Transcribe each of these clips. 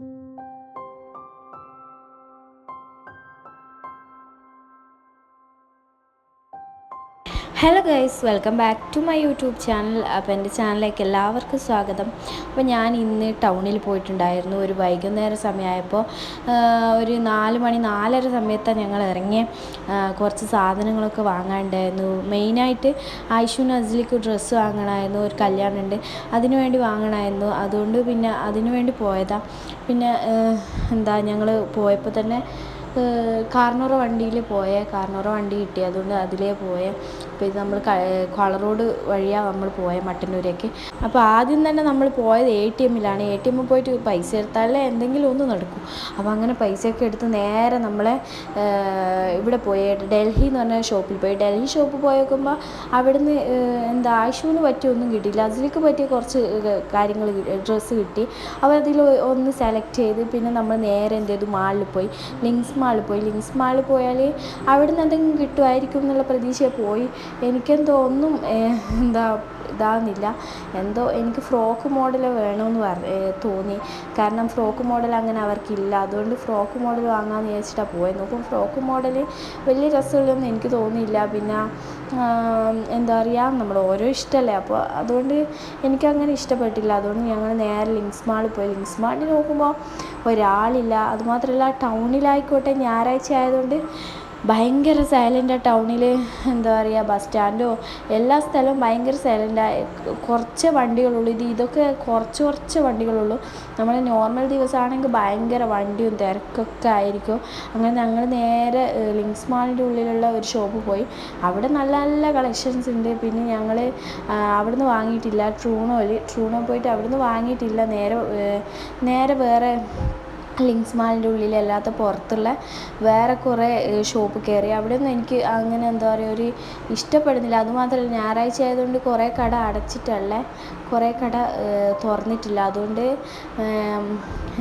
thank you hello guys welcome back to my YouTube channel അപ്പോൾ എന്റെ ചാനലിലേക്ക് എല്ലാവർക്കും സ്വാഗതം. അപ്പോൾ ഞാൻ ഇന്ന് ടൗണിൽ പോയിട്ടുണ്ടായിരുന്നു. ഒരു വൈകുന്നേര സമയമായപ്പോൾ ഒരു നാല് മണി നാലര സമയത്താണ് ഞങ്ങൾ ഇറങ്ങിയ. കുറച്ച് സാധനങ്ങളൊക്കെ വാങ്ങാനുണ്ടായിരുന്നു. മെയിനായിട്ട് ആയിഷുവിന് നസ്ലിക്ക് ഡ്രസ്സ് വാങ്ങണമായിരുന്നു. ഒരു കല്യാണമുണ്ട്. അതിനു വേണ്ടി വാങ്ങണമായിരുന്നു. അതുകൊണ്ട് പിന്നെ അതിനു വേണ്ടി പോയതാണ് പിന്നെ എന്താ ഞങ്ങൾ പോയപ്പോൾ തന്നെ കാർണോറ വണ്ടിയിൽ പോയേ. കാർണോറ വണ്ടി കിട്ടി. അതുകൊണ്ട് അതിലേ പോയ. അപ്പോൾ ഇത് നമ്മൾ കളർ റോഡ് വഴിയാണ് നമ്മൾ പോയത് മട്ടന്നൂരേക്ക്. അപ്പോൾ ആദ്യം തന്നെ നമ്മൾ പോയത് എ ടി എമ്മിലാണ് എ ടി എമ്മിൽ പോയിട്ട് പൈസ എടുത്താലേ എന്തെങ്കിലും ഒന്ന് നടക്കും. അപ്പോൾ അങ്ങനെ പൈസയൊക്കെ എടുത്ത് നേരെ നമ്മളെ ഇവിടെ പോയി ഡൽഹി എന്ന് പറഞ്ഞ ഷോപ്പിൽ പോയി. ഡൽഹി ഷോപ്പിൽ പോയി നോക്കുമ്പോൾ അവിടുന്ന് എന്താ ആയിഷുവിന് പറ്റിയൊന്നും കിട്ടിയില്ല. അതിലേക്ക് പറ്റിയ കുറച്ച് കാര്യങ്ങൾ ഡ്രസ്സ് കിട്ടി. അപ്പോൾ അതിൽ ഒന്ന് സെലക്ട് ചെയ്ത് പിന്നെ നമ്മൾ നേരെ എന്ത് ചെയ്തു? മാളിൽ പോയി. ലിങ്സ് മാളിൽ പോയി. ലിങ്സ് മാളിൽ പോയാൽ അവിടുന്ന് എന്തെങ്കിലും കിട്ടുമായിരിക്കും എന്നുള്ള പ്രതീക്ഷ പോയി. എനിക്കെന്തോ ഒന്നും എന്താ ഇതാകുന്നില്ല എന്തോ എനിക്ക് ഫ്രോക്ക് മോഡൽ വേണമെന്ന് പറഞ്ഞ് തോന്നി. കാരണം ഫ്രോക്ക് മോഡൽ അങ്ങനെ അവർക്കില്ല. അതുകൊണ്ട് ഫ്രോക്ക് മോഡൽ വാങ്ങാമെന്ന് വിചാരിച്ചിട്ടാണ് പോയത് നോക്കും ഫ്രോക്ക് മോഡൽ വലിയ രസമുള്ളതൊന്നും എനിക്ക് തോന്നിയില്ല. പിന്നെ എന്താ പറയുക നമ്മൾ ഓരോ ഇഷ്ടമല്ലേ അപ്പോൾ അതുകൊണ്ട് എനിക്കങ്ങനെ ഇഷ്ടപ്പെട്ടില്ല. അതുകൊണ്ട് ഞങ്ങൾ നേരെ ലിങ്സ് മാളിൽ പോയി. ലിങ്സ് മാളിൽ നോക്കുമ്പോൾ ഒരാളില്ല. അതുമാത്രമല്ല ടൗണിലായിക്കോട്ടെ ഞായറാഴ്ച ആയതുകൊണ്ട് ഭയങ്കര സൈലന്റ് ടൗണിൽ എന്താ പറയുക ബസ് സ്റ്റാൻഡോ എല്ലാ സ്ഥലവും ഭയങ്കര സൈലന്റാണ് കുറച്ച് വണ്ടികളുള്ളൂ. ഇത് ഇതൊക്കെ കുറച്ച് കുറച്ച് വണ്ടികളുള്ളൂ. നമ്മൾ നോർമൽ ദിവസമാണെങ്കിൽ ഭയങ്കര വണ്ടിയും തിരക്കൊക്കെ ആയിരിക്കും. അങ്ങനെ ഞങ്ങൾ നേരെ ലിങ്ക്സ് മാളിന്റെ ഉള്ളിലുള്ള ഒരു ഷോപ്പ് പോയി. അവിടെ നല്ല നല്ല കളക്ഷൻസ് ഉണ്ട്. പിന്നെ ഞങ്ങൾ അവിടുന്ന് വാങ്ങിയിട്ടില്ല. ട്രൂണോയിൽ ട്രൂണോ പോയിട്ട് അവിടുന്ന് വാങ്ങിയിട്ടില്ല. നേരെ നേരെ വേറെ ലിങ്സ് മാളിന്റെ ഉള്ളിലല്ലാത്ത പുറത്തുള്ള വേറെ കുറേ ഷോപ്പ് കയറി അവിടെ ഒന്നും എനിക്ക് അങ്ങനെ എന്താ പറയുക ഒരു ഇഷ്ടപ്പെടുന്നില്ല. അതുമാത്രമല്ല ഞായറാഴ്ച ആയതുകൊണ്ട് കുറേ കട അടച്ചിട്ടല്ലേ കുറേ കട തുറന്നിട്ടില്ല. അതുകൊണ്ട്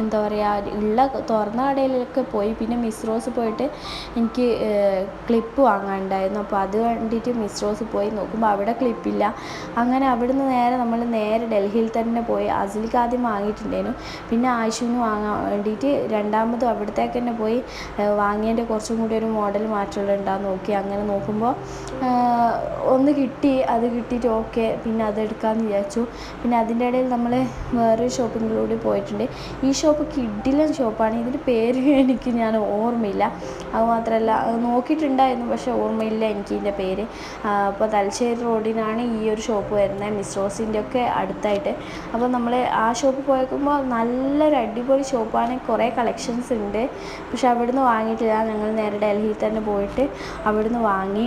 എന്താ പറയുക ഉള്ള തുറന്ന കടയിലൊക്കെ പോയി. പിന്നെ മിസ് റോസ് പോയിട്ട് എനിക്ക് ക്ലിപ്പ് വാങ്ങാനുണ്ടായിരുന്നു. അപ്പോൾ അത് വേണ്ടിയിട്ട് മിസ് റോസ് പോയി നോക്കുമ്പോൾ അവിടെ ക്ലിപ്പില്ല അങ്ങനെ അവിടുന്ന് നേരെ നമ്മൾ നേരെ ഡൽഹിയിൽ തന്നെ പോയി. അസിലിക്ക് ആദ്യം വാങ്ങിയിട്ടുണ്ടായിരുന്നു. പിന്നെ ആയിഷുവിന് വാങ്ങാൻ വേണ്ടിയിട്ട് രണ്ടാമതും അവിടത്തേക്ക് തന്നെ പോയി വാങ്ങിയതിന്റെ കുറച്ചും കൂടി ഒരു മോഡൽ മാറ്റമുള്ള ഉണ്ടാകും നോക്കി. അങ്ങനെ നോക്കുമ്പോൾ ഒന്ന് കിട്ടി അത് കിട്ടിയിട്ട് ഓക്കെ പിന്നെ അതെടുക്കാമെന്ന് വിചാരിച്ചു. പിന്നെ അതിന്റെ ഇടയിൽ നമ്മൾ വേറൊരു ഷോപ്പിങ്ങിലൂടെ പോയിട്ടുണ്ട്. ഈ ഷോപ്പ് കിഡിലൻ ഷോപ്പാണ്. ഇതിന്റെ പേര് എനിക്ക് ഞാൻ ഓർമ്മയില്ല. അത് നോക്കിയിട്ടുണ്ടായിരുന്നു പക്ഷേ ഓർമ്മയില്ല എനിക്ക് ഇതിന്റെ പേര്. അപ്പോൾ തലശ്ശേരി റോഡിനാണ് ഈ ഒരു ഷോപ്പ് വരുന്നത് മിസ് റോസിന്റെ ഒക്കെ അടുത്തായിട്ട്. അപ്പോൾ നമ്മൾ ആ ഷോപ്പ് പോയേക്കുമ്പോൾ നല്ലൊരു അടിപൊളി ഷോപ്പാണ്. കുറേ കളക്ഷൻസ് ഉണ്ട്. പക്ഷെ അവിടുന്ന് വാങ്ങിയിട്ടില്ല. ഞങ്ങൾ നേരെ ഡൽഹിയിൽ തന്നെ പോയിട്ട് അവിടുന്ന് വാങ്ങി.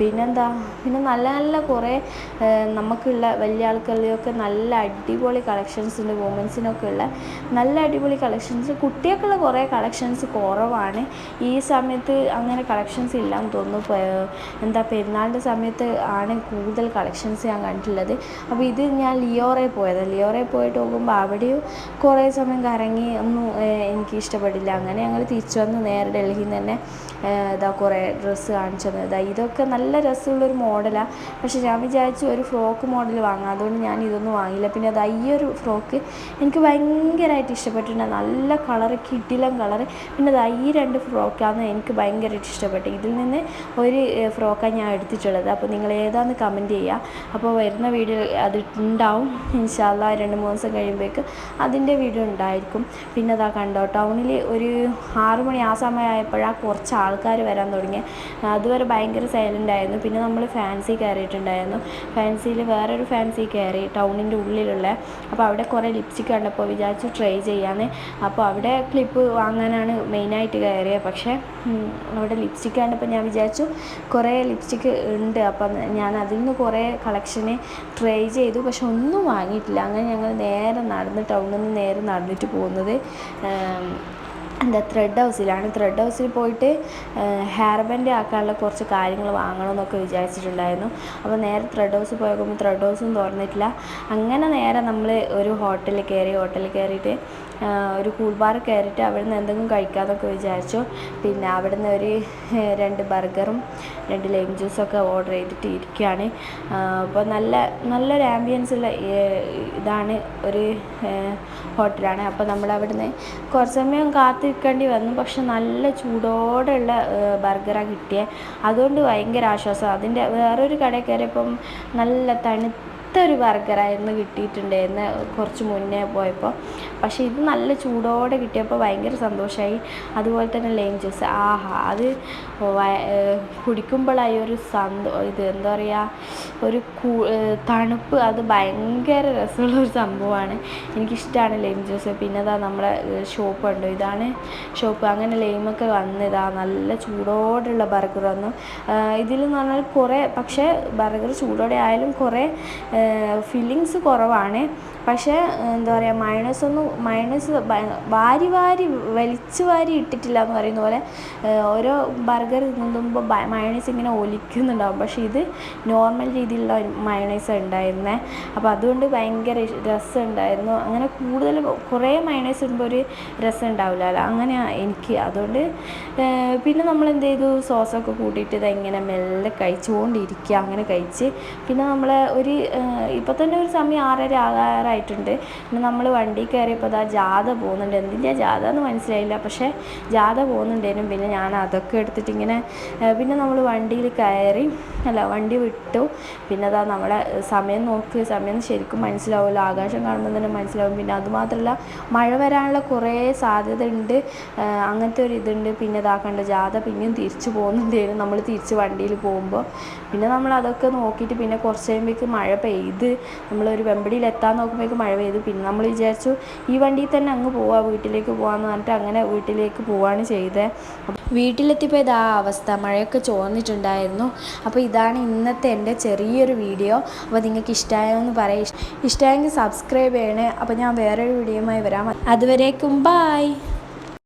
പിന്നെന്താ? പിന്നെ നല്ല നല്ല കുറേ നമുക്കുള്ള വലിയ ആൾക്കാരുടെയൊക്കെ നല്ല അടിപൊളി കളക്ഷൻസ് ഉണ്ട്. വുമൻസിനൊക്കെ ഉള്ള നല്ല അടിപൊളി കളക്ഷൻസ് കുട്ടികൾക്കുള്ള കുറേ കളക്ഷൻസ് കുറവാണ്. ഈ സമയത്ത് അങ്ങനെ കളക്ഷൻസ് ഇല്ലാന്ന് തോന്നുന്നു. എന്താ പെരുന്നാളിന്റെ സമയത്ത് ആണ് കൂടുതൽ കളക്ഷൻസ് ഞാൻ കണ്ടിട്ടുള്ളത്. അപ്പോൾ ഇത് ഞാൻ ലിയോറെ പോയത്. ലിയോറെ പോയിട്ട് നോക്കുമ്പോൾ അവിടെയും കുറേ സമയം കറങ്ങി ഒന്നും എനിക്ക് ഇഷ്ടപ്പെട്ടില്ല അങ്ങനെ ഞങ്ങൾ തിരിച്ചു വന്ന് നേരെ ഡൽഹിയിൽ നിന്ന് തന്നെ ഇതാ കുറേ ഡ്രസ്സ് കാണിച്ചു തന്നത്. ഇതാ ഇതൊക്കെ നല്ല രസമുള്ളൊരു മോഡലാണ് പക്ഷേ ഞാൻ വിചാരിച്ചു ഒരു ഫ്രോക്ക് മോഡൽ വാങ്ങാം. അതുകൊണ്ട് ഞാൻ ഇതൊന്നും വാങ്ങിയില്ല. പിന്നെ അത് ഈ ഒരു ഫ്രോക്ക് എനിക്ക് ഭയങ്കരമായിട്ട് ഇഷ്ടപ്പെട്ടിട്ടുണ്ട്. നല്ല കളർ കിടിലം കളർ പിന്നെ അത് ഈ രണ്ട് ഫ്രോക്കാണ് എനിക്ക് ഭയങ്കരമായിട്ട് ഇഷ്ടപ്പെട്ടു. ഇതിൽ നിന്ന് ഒരു ഫ്രോക്കാണ് ഞാൻ എടുത്തിട്ടുള്ളത്. അപ്പോൾ നിങ്ങൾ ഏതാണെന്ന് കമന്റ് ചെയ്യുക അപ്പോൾ വരുന്ന വീഡിയോ അത് ഉണ്ടാവും. ഇൻഷാല്ല രണ്ട് മൂന്ന് ദിവസം കഴിയുമ്പോഴേക്ക് അതിന്റെ വീഡിയോ ഉണ്ടായിരിക്കും. പിന്നെ അതാ കണ്ടോ ടൗണിൽ ഒരു ആറു മണി ആ സമയമായപ്പോഴാണ് കുറച്ച് ആൾക്കാർ വരാൻ തുടങ്ങി അതുവരെ ഭയങ്കര സൈലന്റ് ആയിരുന്നു. പിന്നെ നമ്മൾ ഫാൻസി കയറിയിട്ടുണ്ടായിരുന്നു ഫാൻസിയിൽ വേറൊരു ഫാൻസി കയറി ടൗണിന്റെ ഉള്ളിലുള്ള. അപ്പോൾ അവിടെ കുറേ ലിപ്സ്റ്റിക് കണ്ടപ്പോൾ വിചാരിച്ചു ട്രൈ ചെയ്യാമെന്ന് അപ്പോൾ അവിടെ ക്ലിപ്പ് വാങ്ങാനാണ് മെയിനായിട്ട് കയറിയത് പക്ഷേ അവിടെ ലിപ്സ്റ്റിക് കണ്ടപ്പോൾ ഞാൻ വിചാരിച്ചു കുറേ ലിപ്സ്റ്റിക് ഉണ്ട്. അപ്പം ഞാൻ അതിൽ നിന്ന് കുറേ കളക്ഷന് ട്രൈ ചെയ്തു. പക്ഷെ ഒന്നും വാങ്ങിയിട്ടില്ല. അങ്ങനെ ഞങ്ങൾ നേരെ നടന്ന് ടൗണിൽ നിന്ന് നേരെ നടന്നിട്ട് പോകുന്നത്. um, എന്താ ത്രെഡ് ഹൗസിലാണ് ത്രെഡ് ഹൗസിൽ പോയിട്ട് ഹെയർ ബാൻഡ് ആക്കാനുള്ള കുറച്ച് കാര്യങ്ങൾ വാങ്ങണമെന്നൊക്കെ വിചാരിച്ചിട്ടുണ്ടായിരുന്നു. അപ്പോൾ നേരെ ത്രെഡ് ഹൗസിൽ പോയപ്പോൾ ത്രെഡ് ഹൗസും തുറന്നിട്ടില്ല. അങ്ങനെ നേരെ നമ്മൾ ഒരു ഹോട്ടലിൽ കയറി ഹോട്ടലിൽ കയറിയിട്ട് ഒരു കൂൾ ബാർ കയറിയിട്ട് അവിടെ നിന്ന് എന്തെങ്കിലും കഴിക്കാമെന്നൊക്കെ വിചാരിച്ചു. പിന്നെ അവിടെ നിന്ന് ഒരു രണ്ട് ബർഗറും രണ്ട് ലൈം ജ്യൂസൊക്കെ ഓർഡർ ചെയ്തിട്ട് ഇരിക്കുകയാണ് അപ്പോൾ നല്ല നല്ലൊരു ആംബിയൻസ് ഉള്ള ഇതാണ് ഒരു ഹോട്ടലാണ് അപ്പോൾ നമ്മൾ അവിടുന്ന് കുറച്ച് സമയം കാത്തിരിക്കേണ്ടി വന്നു. പക്ഷെ നല്ല ചൂടോടെയുള്ള ബർഗറാണ് കിട്ടിയത് അതുകൊണ്ട് ഭയങ്കര ആശ്വാസം. അതിന്റെ വേറൊരു കടയിൽ കയറിയപ്പം നല്ല തണുത്ത ഒരു ബർഗറായിരുന്നു കിട്ടിയിട്ടുണ്ടായിരുന്നു കുറച്ച് മുന്നേ പോയപ്പോൾ പക്ഷേ ഇത് നല്ല ചൂടോടെ കിട്ടിയപ്പോൾ ഭയങ്കര സന്തോഷമായി അതുപോലെ തന്നെ ലൈം ജ്യൂസ് ആഹാ അത് കുടിക്കുമ്പോഴായി ഒരു സന്തോ ഇത് എന്താ പറയുക ഒരു തണുപ്പ്. അത് ഭയങ്കര രസമുള്ള ഒരു സംഭവമാണ്. എനിക്കിഷ്ടമാണ് ലൈം ജ്യൂസ് പിന്നെ ഇതാ നമ്മുടെ ഷോപ്പ് ഉണ്ടോ? ഇതാണ് ഷോപ്പ് അങ്ങനെ ലൈമൊക്കെ വന്നിതാ നല്ല ചൂടോടെയുള്ള ബർഗർ വന്നു. ഇതിൽ എന്ന് പറഞ്ഞാൽ കുറേ പക്ഷേ ബർഗർ ചൂടോടെ ആയാലും കുറേ ഫില്ലിങ്സ് കുറവാണ്. പക്ഷേ എന്താ പറയുക മയണൈസ് ഒന്നും മയണൈസ് വാരി വാരി വലിച്ചു വാരി ഇട്ടിട്ടില്ല എന്ന് പറയുന്ന പോലെ ഓരോ ബർഗർ തിന്നുമ്പോൾ മയണൈസ് ഇങ്ങനെ ഒലിക്കുന്നുണ്ടാവും. പക്ഷേ ഇത് നോർമൽ രീതിയിലുള്ള മയണൈസ് ഉണ്ടായിരുന്നേ. അപ്പോൾ അതുകൊണ്ട് ഭയങ്കര രസം ഉണ്ടായിരുന്നു അങ്ങനെ കൂടുതൽ കുറേ മയണൈസ് ഇടുമ്പോൾ ഒരു രസം ഉണ്ടാവില്ലല്ലോ അങ്ങനെയാണ് എനിക്ക് അതുകൊണ്ട് പിന്നെ നമ്മൾ എന്ത് ചെയ്തു സോസൊക്കെ കൂട്ടിയിട്ട് ഇതെങ്ങനെ മെല്ലെ കഴിച്ചുകൊണ്ടിരിക്കുക. അങ്ങനെ കഴിച്ച് പിന്നെ നമ്മൾ ഒരു ഇപ്പോൾ തന്നെ ഒരു സമയം ആറര ആകാറായിട്ടുണ്ട് പിന്നെ നമ്മൾ വണ്ടി കയറിയപ്പോൾ അതാ ജാഥ പോകുന്നുണ്ട്. എന്തിന്റെ ജാഥ എന്ന് മനസ്സിലായില്ല. പക്ഷേ ജാഥ പോകുന്നുണ്ടേനും പിന്നെ ഞാൻ അതൊക്കെ എടുത്തിട്ട് ഇങ്ങനെ പിന്നെ നമ്മൾ വണ്ടിയിൽ കയറി അല്ല വണ്ടി വിട്ടു. പിന്നെ അതാ നമ്മളെ സമയം നോക്ക്. സമയം ശരിക്കും മനസ്സിലാവുമല്ലോ. ആകാശം കാണുമ്പോൾ തന്നെ മനസ്സിലാവും. പിന്നെ അതുമാത്രമല്ല മഴ വരാനുള്ള കുറേ സാധ്യത ഉണ്ട്. അങ്ങനത്തെ ഒരു ഇതുണ്ട്. പിന്നെ ഇതാക്കേണ്ട ജാഥ പിന്നെയും തിരിച്ചു പോകുന്നുണ്ടായിരുന്നു നമ്മൾ തിരിച്ച് വണ്ടിയിൽ പോകുമ്പോൾ പിന്നെ നമ്മൾ അതൊക്കെ നോക്കിയിട്ട് പിന്നെ കുറച്ച് കഴിയുമ്പോഴേക്ക് മഴ പെയ്ത് നമ്മളൊരു വെമ്പടിയിൽ എത്താൻ നോക്കുമ്പോഴേക്ക് മഴ പെയ്തു. പിന്നെ നമ്മൾ വിചാരിച്ചു ഈ വണ്ടിയിൽ തന്നെ അങ്ങ് പോവാം വീട്ടിലേക്ക് പോകാമെന്ന് പറഞ്ഞിട്ട് അങ്ങനെ വീട്ടിലേക്ക് പോവാണ് ചെയ്തത് വീട്ടിലെത്തിയപ്പോൾ ഇതാ അവസ്ഥ. മഴയൊക്കെ ചോർന്നിട്ടുണ്ടായിരുന്നു. അപ്പോൾ ഇതാണ് ഇന്നത്തെ എന്റെ ചെറിയൊരു വീഡിയോ. അപ്പോൾ നിങ്ങൾക്ക് ഇഷ്ടമായോ എന്ന് പറയും ഇഷ്ടമായെങ്കിൽ സബ്സ്ക്രൈബ് ചെയ്യണേ. അപ്പോൾ ഞാൻ വേറൊരു വീഡിയോയുമായി വരാം. അതുവരേക്കും ബായ്